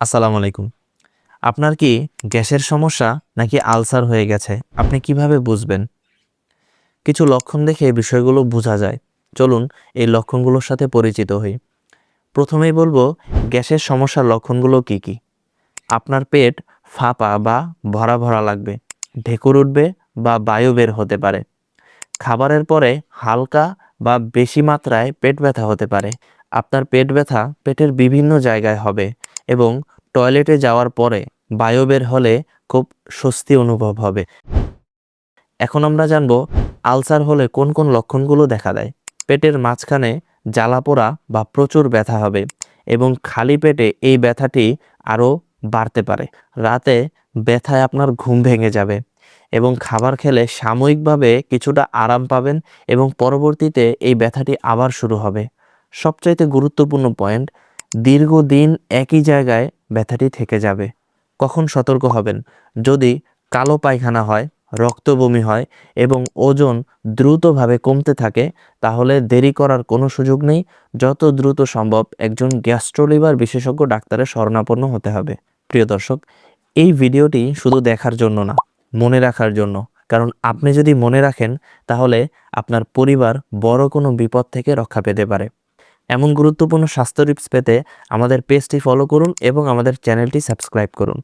আসসালামু আলাইকুম। আপনার কি গ্যাসের সমস্যা নাকি আলসার হয়ে গেছে? আপনি কীভাবে বুঝবেন? কিছু লক্ষণ দেখে বিষয়গুলো বোঝা যায়। চলুন এই লক্ষণগুলোর সাথে পরিচিত হই। প্রথমেই বলব, গ্যাসের সমস্যার লক্ষণগুলো কি কি? আপনার পেট ফাঁপা বা ভরা ভরা লাগবে, ঢেকুর উঠবে বা বায়ু বের হতে পারে। খাবারের পরে হালকা বা বেশি মাত্রায় পেট ব্যথা হতে পারে। আপনার পেট ব্যথা পেটের বিভিন্ন জায়গায় হবে। এবং টয়লেটে যাওয়ার পরে বায়ু বের হলে খুব স্বস্তি অনুভব হবে। এখন আমরা জানব আলসার হলে কোন কোন লক্ষণগুলো দেখা দেয়। পেটের মাঝখানে জ্বালা পোড়া বা প্রচুর ব্যথা হবে এবং খালি পেটে এই ব্যথাটি আরও বাড়তে পারে। রাতে ব্যথায় আপনার ঘুম ভেঙে যাবে এবং খাবার খেলে সাময়িকভাবে কিছুটা আরাম পাবেন এবং পরবর্তীতে এই ব্যথাটি আবার শুরু হবে। সবচাইতে গুরুত্বপূর্ণ পয়েন্ট দীর্ঘদিন একই জায়গায় ব্যথাটি থেকে যাবে। কখন সতর্ক হবেন? যদি কালো পায়খানা হয় রক্ত বমি হয় এবং ওজন দ্রুতভাবে কমতে থাকে, তাহলে দেরি করার কোনো সুযোগ নেই। যত দ্রুত সম্ভব একজন গ্যাস্ট্রোলিভার বিশেষজ্ঞ ডাক্তারের শরণাপন্ন হতে হবে। প্রিয় দর্শক, এই ভিডিওটি শুধু দেখার জন্য না, মনে রাখার জন্য। কারণ আপনি যদি মনে রাখেন, তাহলে আপনার পরিবার বড় কোনো বিপদ থেকে রক্ষা পেতে পারে। এমন গুরুত্বপূর্ণ স্বাস্থ্য টিপস পেতে আমাদের পেজটি ফলো করুন এবং আমাদের চ্যানেলটি সাবস্ক্রাইব করুন।